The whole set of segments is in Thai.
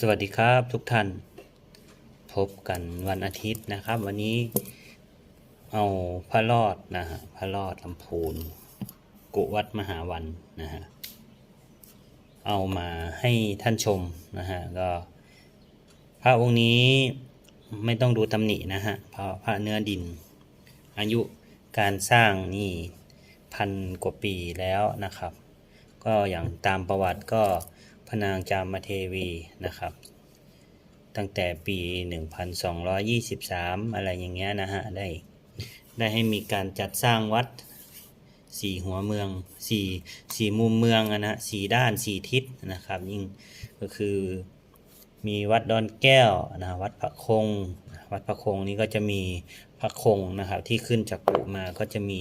สวัสดีครับทุกท่าน พบกันวันอาทิตย์นะครับ วันนี้เอาพระรอดนะฮะพระรอดลำพูน กุวัดมหาวันนะฮะเอามาให้ท่านชมนะฮะก็พระองค์นี้ไม่ต้องดูตำหนินะฮะพระพระเนื้อดิน อายุการสร้างนี่พันกว่าปีแล้วนะครับ ก็อย่างตามประวัติก็ นางจามเทวีนะครับ ตั้งแต่ปี 1223 อะไรอย่างเงี้ยนะฮะ ได้ได้ให้มีการจัดสร้างวัดสี่หัวเมืองสี่สี่มุมเมืองนะฮะสี่ด้านสี่ทิศนะครับ ยิ่งก็คือมีวัดดอนแก้วนะวัดพระคง วัดพระคงนี้ก็จะมีพระคงนะครับ ที่ขึ้นจากกุมาก็จะมี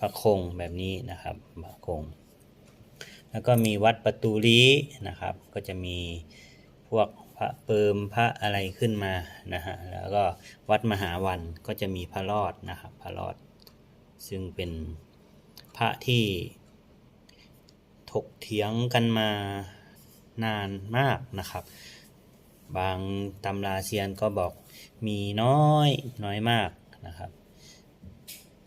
พระคงแบบนี้นะครับพระคง แล้วก็มีวัดประตูลี้นะครับ ก็จะมีพวกพระเปิมพระอะไรขึ้นมานะฮะแล้วก็วัดมหาวันก็จะมีพระรอดนะครับพระรอด ซึ่งเป็นพระที่ถกเถียงกันมานานมากนะครับ บางตำราเซียนก็บอกมีน้อยน้อยมากนะครับ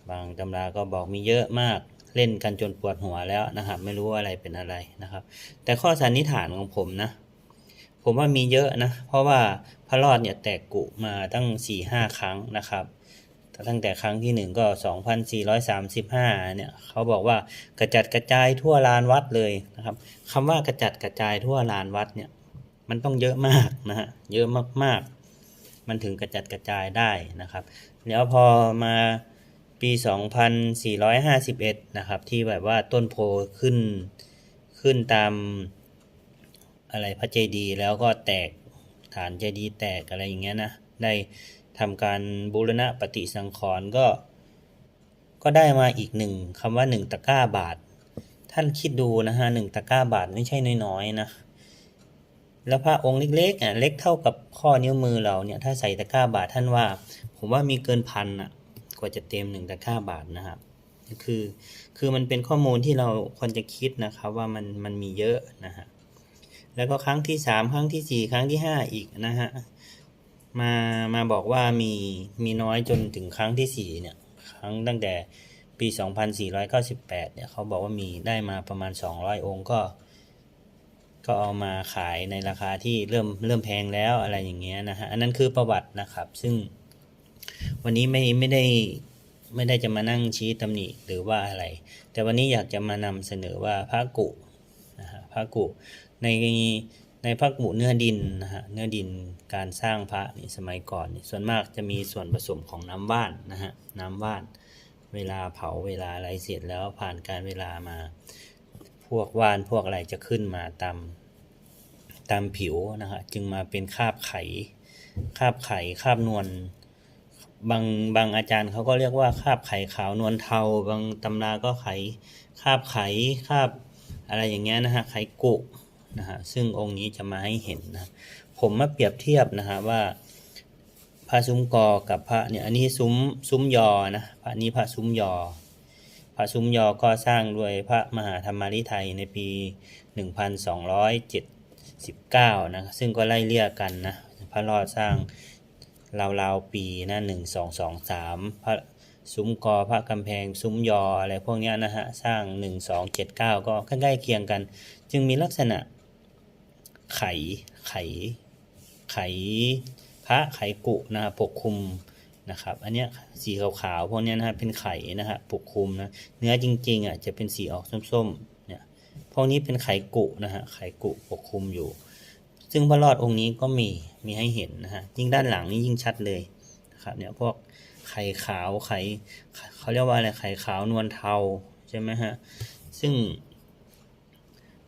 บางตำราก็บอกมีเยอะมาก เล่นกันจนปวดหัวแล้วนะครับ ไม่รู้ว่าอะไรเป็นอะไรนะครับ แต่ข้อสันนิษฐานของผมนะ ผมว่ามีเยอะนะ เพราะว่าพระรอดเนี่ยแตกกุมาตั้ง4ี่ห้าครั้งนะครับตั้งแต่ครั้งที่หนึ่งก็ 2,435 เนี่ยเขาบอกว่ากระจัดกระจายทั่วลานวัดเลยนะครับคำว่ากระจัดกระจายทั่วลานวัดเนี่ยมันต้องเยอะมากนะฮะเยอะมากๆ มันถึงกระจัดกระจายได้นะครับ แล้วพอมา ปี 2451 นะครับ ที่แบบว่าต้นโพขึ้นขึ้นตามอะไรพระเจดีย์แล้วก็แตกฐานเจดีย์แตกอะไรอย่างเงี้ยนะ ได้ทำการบูรณะปฏิสังขรณ์ก็ ก็ได้มาอีกหนึ่งคำว่าหนึ่งตะก้าบาท ท่านคิดดูนะฮะหนึ่งตะก้าบาทไม่ใช่น้อยๆนะ แล้วพระองค์เล็กๆอะเล็กเท่ากับข้อนิ้วมือเราเนี่ย ถ้าใส่ตะก้าบาทท่านว่า ผมว่ามีเกินพันอะ ว่าจะเต็มหนึ่งตะกร้าบาทนะครับคือคือมันเป็นข้อมูลที่เราควรจะคิดนะครับว่ามันมันมีเยอะนะฮะแล้วก็ครั้งที่สามครั้งที่สี่ครั้งที่ห้าอีกนะฮะมามาบอกว่ามีมีน้อยจนถึงครั้งที่สี่เนี่ยครั้งตั้งแต่ปี 2498 เนี่ยเขาบอกว่ามีได้มาประมาณ 200 องค์ก็ ก็เอามาขายในราคาที่เริ่มเริ่มแพงแล้วอะไรอย่างเงี้ยนะฮะอันนั้นคือประวัตินะครับซึ่ง วันนี้ไม่ไม่ได้ไม่ได้จะมานั่งชี้ตำหนิหรือว่าอะไร แต่วันนี้อยากจะมานำเสนอว่าพระกุนะฮะพระกุในในพระกุเนื้อดินนะฮะเนื้อดินการสร้างพระนี่สมัยก่อนนี่ส่วนมากจะมีส่วนผสมของน้ำว่านนะฮะน้ำว่าน เวลาเผาเวลาอะไรเสร็จแล้วผ่านการเวลามา พวกว่านพวกอะไรจะขึ้นมาตามตามผิวนะฮะจึงมาเป็นคาบไขคาบไขคาบนวล บางบางอาจารย์เขาก็เรียกว่าคาบไข่ขาวนวลเทา บางตำราก็ไข่คาบไข่คาบอะไรอย่างเงี้ยนะฮะไข่กุนะฮะซึ่งองค์นี้จะมาให้เห็นนะผมมาเปรียบเทียบนะฮะว่าพระซุ้มกอกับพระเนี่ยอันนี้ซุ้มซุ้มยอนะพระนี้พระซุ้มยอ พระซุ้มยอก็สร้างด้วยพระมหาธรรมาริไทยในปี 1279นะซึ่งก็ไล่เลี่ยกันนะพระรอดสร้าง ราวๆปีนะ1 2 2 3พระซุ้มกอพระกำแพงซุ้มยออะไรพวกนี้นะฮะสร้าง 1279 ก็ใกล้ๆเคียงกัน จึงมีลักษณะไขไขไขพระไขกุนะปกคลุมนะครับอันเนี้ยสีขาวๆพวกนี้นะฮะเป็นไข่นะฮะปกคลุมนะเนื้อจริงๆอะจะเป็นสีออกส้มๆเนี่ยพวกนี้เป็นไขกุนะฮะไขกุปกคลุมอยู่ ซึ่งพระรอดองค์นี้ก็มีมีให้เห็นนะฮะยิ่งด้านหลังนี่ยิ่งชัดเลยนะครับเนี่ยพวกไข่ขาวไข่เขาเรียกว่าอะไรไข่ขาวนวลเทาใช่ไหมฮะซึ่ง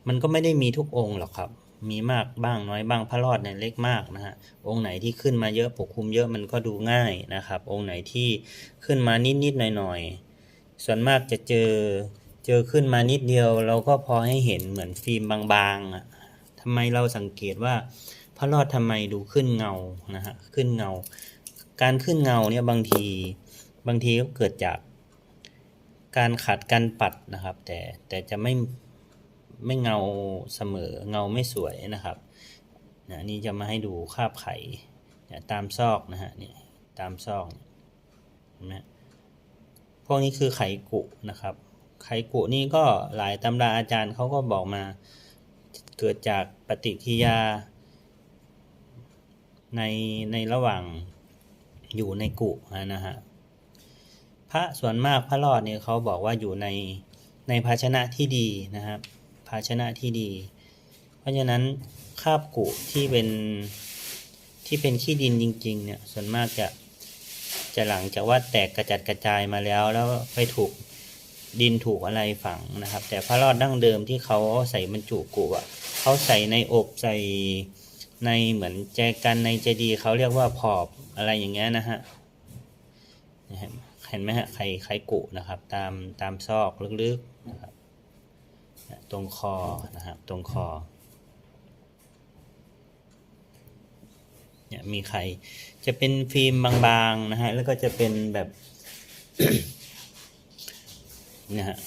มันก็ไม่ได้มีทุกองค์หรอกครับ มีมากบ้างน้อยบ้างพระรอดเนี่ยเล็กมากนะฮะองค์ไหนที่ขึ้นมาเยอะปกคลุมเยอะมันก็ดูง่ายนะครับ องค์ไหนที่ขึ้นมานิดๆหน่อยๆส่วนมากจะเจอเจอขึ้นมานิดเดียว เราก็พอให้เห็นเหมือนฟิล์มบางๆอะ ทำไมเราสังเกตว่าพระรอดทำไมดูขึ้นเงานะฮะขึ้นเงา การขึ้นเงาเนี่ยบางทีบางทีก็เกิดจากการขัดการปัดนะครับ แต่แต่จะไม่ไม่เงาเสมอเงาไม่สวยนะครับนะนี่จะมาให้ดูคาบไข่นี่ตามซอกนะฮะเนี่ยตามซอกเห็นไหมพวกนี้คือไข่กุนะครับ ไข่กุนี่ก็หลายตำราอาจารย์เขาก็บอกมา เกิดจากปฏิกิริยา ในในระหว่างอยู่ในกุนะฮะพระส่วนมากพระรอดเนี่ยเขาบอกว่าอยู่ในในภาชนะที่ดีนะครับ ภาชนะที่ดี เพราะฉะนั้นคาบกุที่เป็นที่เป็นขี้ดินจริง ๆ เนี่ยส่วนมากจะจะหลังจากว่าแตกกระจัดกระจายมาแล้วแล้วไปถูกดินถูกอะไรฝังนะครับ แต่พระรอดดั้งเดิมที่เขาใส่บรรจุกุอะ เขาใส่ในอบใส่ในเหมือนแจกันในเจดีย์เขาเรียกว่าพอบอะไรอย่างเงี้ยนะฮะเห็นไหมฮะไข่ไข่กุนะครับ ตามตามซอกลึกๆนะครับตรงคอนะครับตรงคอเนี่ยมีไข่จะเป็นฟิล์มบางๆนะฮะแล้วก็จะเป็นแบบนะฮะ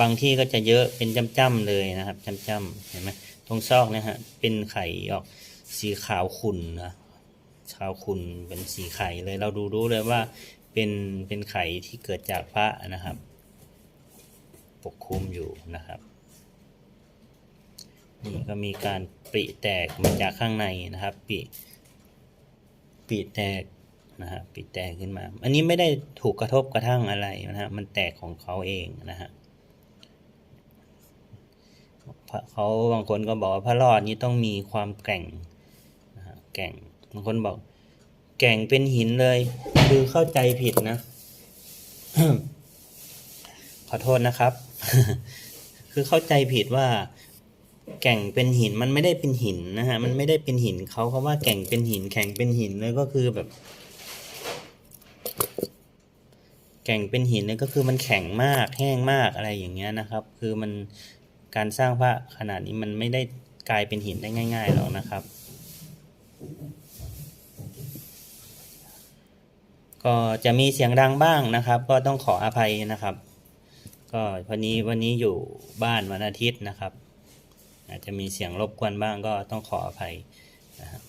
บางที่ก็จะเยอะเป็นจ้ำๆเลยนะครับจ้ำๆเห็นไหมตรงซอกเนี่ยฮะเป็นไข่ออกสีขาวขุ่นนะขาวขุ่นเป็นสีไข่เลยเราดูรู้เลยว่าเป็นเป็นไข่ที่เกิดจากพระนะครับ ปกคลุมอยู่นะครับนี่ก็มีการปริแตกมาจากข้างในนะครับปริปริแตกนะฮะปริแตกขึ้นมา อันนี้ไม่ได้ถูกกระทบกระทั่งอะไรนะฮะมันแตกของเขาเองนะฮะ เขาบางคนก็บอกว่าพระรอดนี้ต้องมีความแกร่งนะฮะแกร่งบางคนบอก แกร่งเป็นหินเลย คือเข้าใจผิดนะ ขอโทษนะครับ คือเข้าใจผิดว่าแก่งเป็นหินมันไม่ได้เป็นหินนะฮะมันไม่ได้เป็นหินเขาเขาว่าแก่งเป็นหิน แข็งเป็นหินเลยก็คือแบบ แก่งเป็นหินเนี่ยก็คือมันแข็งมากแห้งมากอะไรอย่างเงี้ยนะครับ คือมัน การสร้างพระขนาดนี้มันไม่ได้กลายเป็นหินได้ง่ายๆหรอกนะครับ ก็จะมีเสียงดังบ้างนะครับ ก็ต้องขออภัยนะครับ ก็วันนี้วันนี้อยู่บ้านวันอาทิตย์นะครับ อาจจะมีเสียงรบกวนบ้างก็ต้องขออภัยนะครับ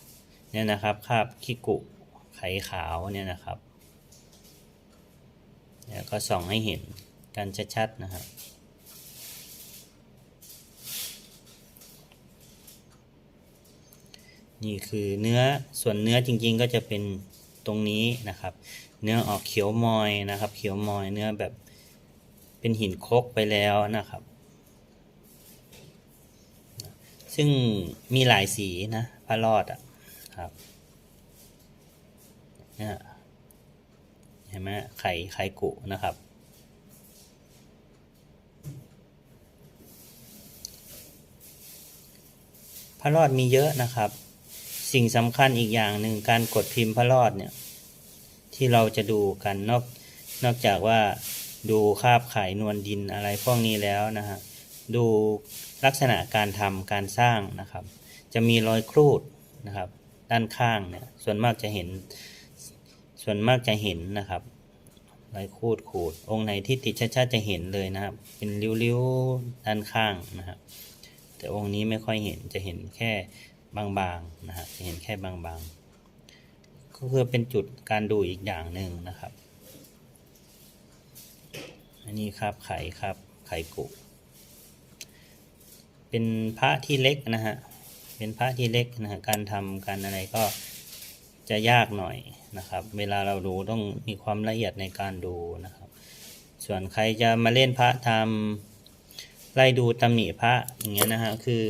เนี่ยนะครับคาบขี้กุไขขาวเนี่ยนะครับแล้วก็ส่องให้เห็นกันชัดๆนะครับ นี่คือเนื้อส่วนเนื้อจริงๆก็จะเป็นตรงนี้นะครับ เนื้อออกเขียวมอยนะครับ เขียวมอยเนื้อแบบเป็นหินครกไปแล้วนะครับ ซึ่งมีหลายสีนะพระรอดอะครับเนี่ยเห็นไหมไข่ไข่กุนะครับพระรอดมีเยอะนะครับ สิ่งสำคัญอีกอย่างหนึ่งการกดพิมพ์พระรอดเนี่ย ที่เราจะดูกันนอกนอกจากว่าดูคาบไข่นวลดินอะไรพวกนี้แล้วนะฮะดูลักษณะการทำการสร้างนะครับ จะมีรอยครูดนะครับ ด้านข้างเนี่ยส่วนมากจะเห็น ส่วนมากจะเห็นนะครับรอยครูดขูด องค์ไหนที่ติดชัดๆจะเห็นเลยนะครับ เป็นริ้วๆด้านข้างนะครับแต่องค์นี้ไม่ค่อยเห็นจะเห็นแค่ บางๆนะฮะเห็นแค่บางๆ ก็คือเป็นจุดการดูอีกอย่างหนึ่งนะครับ อันนี้ครับไข่ครับไข่กุเป็นพระที่เล็กนะฮะเป็นพระที่เล็กนะฮะการทำการอะไรก็จะยากหน่อยนะครับ เวลาเราดูต้องมีความละเอียดในการดูนะครับ ส่วนใครจะมาเล่นพระทำไล่ดูตำหนิพระอย่างเงี้ยนะฮะคือ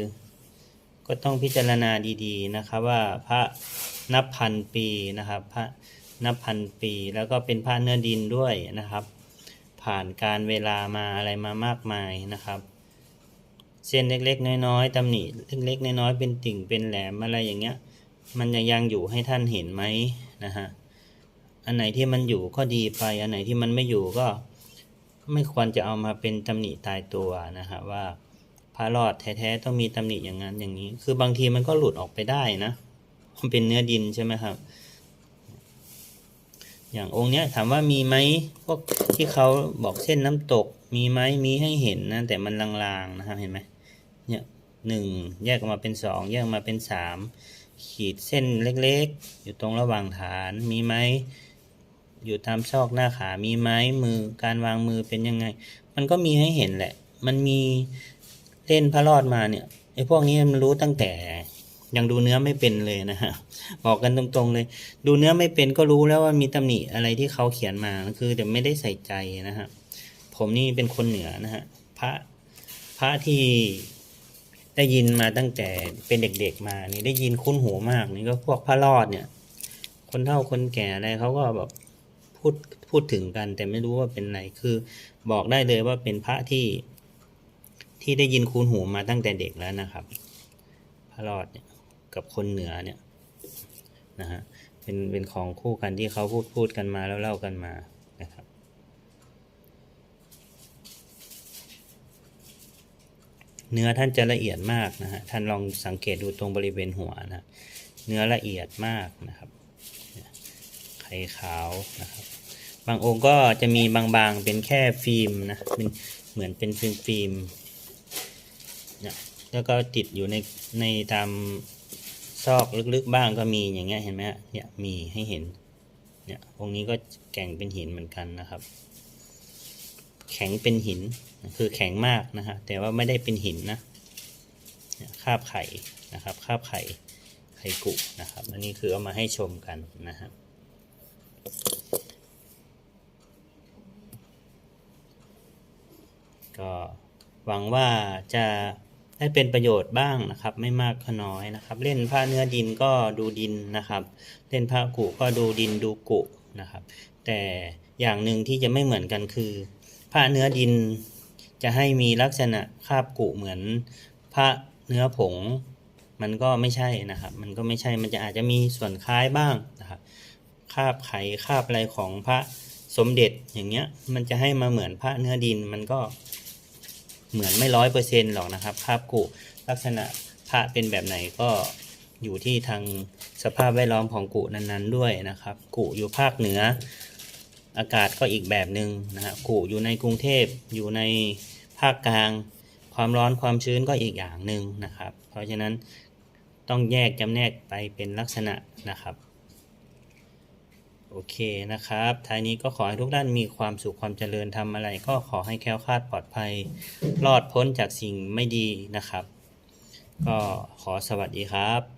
ก็ต้องพิจารณาดีๆนะครับว่าพระนับพันปีนะครับพระนับพันปี แล้วก็เป็นพระเนื้อดินด้วยนะครับ ผ่านการเวลามาอะไรมามากมายนะครับเส้นเล็กๆ น้อยๆตำหนิเล็กๆน้อยๆเป็นติ่งเป็นแหลมอะไรอย่างเงี้ย มันยังยังอยู่ให้ท่านเห็นไหมนะฮะอันไหนที่มันอยู่ก็ดีไป อันไหนที่มันไม่อยู่ก็ไม่ควรจะเอามาเป็นตำหนิตายตัวนะฮะว่า พระรอดแท้ๆต้องมีตำหนิอย่างนั้นอย่างนี้ คือบางทีมันก็หลุดออกไปได้นะมันเป็นเนื้อดินใช่ไหมครับ อย่างองค์เนี้ยถามว่ามีไหมพวกที่เขาบอกเส้นน้ำตก มีไหมมีให้เห็นนะแต่มันลางๆนะครับเห็นไหมเนี่ยหนึ่งแยกออกมาเป็นสองแยกออกมาเป็นสามขีดเส้นเล็กๆ อยู่ตรงระหว่างฐานมีไหมอยู่ตามซอกหน้าขามีไหมมือการวางมือเป็นยังไง มันก็มีให้เห็นแหละ มันมี เล่นพระรอดมาเนี่ยไอ้พวกนี้มันรู้ตั้งแต่ยังดูเนื้อไม่เป็นเลยนะฮะบอกกันตรงๆเลย ดูเนื้อไม่เป็นก็รู้แล้วว่ามีตำหนิอะไรที่เขาเขียนมาคือแต่ไม่ได้ใส่ใจนะฮะผมนี่เป็นคนเหนือนะฮะพระพระที่ได้ยินมาตั้งแต่เป็นเด็กๆมานี่ได้ยินคุ้นหูมากนี่ก็พวกพระรอดเนี่ย คนเฒ่าคนแก่อะไรเขาก็แบบพูดพูดถึงกัน แต่ไม่รู้ว่าเป็นไหนคือบอกได้เลยว่าเป็นพระที่ ที่ได้ยินคุ้นหูมาตั้งแต่เด็กแล้วนะครับ พระรอดเนี่ยกับคนเหนือเนี่ยนะฮะเป็นเป็นของคู่กันที่เขาพูดพูดกันมาแล้วเล่ากันมานะครับ เนื้อท่านจะละเอียดมากนะฮะท่านลองสังเกตดูตรงบริเวณหัวนะเนื้อละเอียดมากนะครับไข่ขาวนะครับ บางองค์ก็จะมีบางๆเป็นแค่ฟิล์มนะเป็นเหมือนเป็นฟิล์มฟิล์ม เนี่ยแล้วก็ติดอยู่ในในตามซอกลึกๆบ้างก็มีอย่างเงี้ยเห็นไหมฮะเนี่ยมีให้เห็น เนี่ยองค์นี้ก็แก่งเป็นหินเหมือนกันนะครับ แข็งเป็นหินคือแข็งมากนะฮะแต่ว่าไม่ได้เป็นหินนะเนี่ยคาบไข่นะครับคาบไข่ไข่กุนะครับอันนี้คือเอามาให้ชมกันนะครับก็หวังว่าจะ ได้เป็นประโยชน์บ้างนะครับ ไม่มากก็น้อยนะครับ เล่นผ้าเนื้อดินก็ดูดินนะครับ เล่นผ้ากุก็ดูดินดูกุนะครับ แต่อย่างหนึ่งที่จะไม่เหมือนกันคือผ้าเนื้อดินจะให้มีลักษณะคาบกุเหมือนผ้าเนื้อผง มันก็ไม่ใช่นะครับ มันก็ไม่ใช่มันจะอาจจะมีส่วนคล้ายบ้างนะครับคาบไข่คาบอะไรของพระสมเด็จอย่างเงี้ยมันจะให้มาเหมือนพระเนื้อดินมันก็ เหมือนไม่ร้อยเปอร์เซ็นหรอกนะครับคาบกุลักษณะพระเป็นแบบไหนก็อยู่ที่ทางสภาพแวดล้อมของกุนั้นๆด้วยนะครับ กุอยู่ภาคเหนือ อากาศก็อีกแบบหนึ่งนะฮะกุอยู่ในกรุงเทพอยู่ในภาคกลาง ความร้อนความชื้นก็อีกอย่างหนึ่งนะครับ เพราะฉะนั้นต้องแยกจำแนกไปเป็นลักษณะนะครับ โอเคนะครับท้ายนี้ก็ขอให้ทุกท่านมีความสุขความเจริญทำอะไร ก็ขอให้แคล้วคลาดปลอดภัย รอดพ้นจากสิ่งไม่ดีนะครับ ก็ขอสวัสดีครับ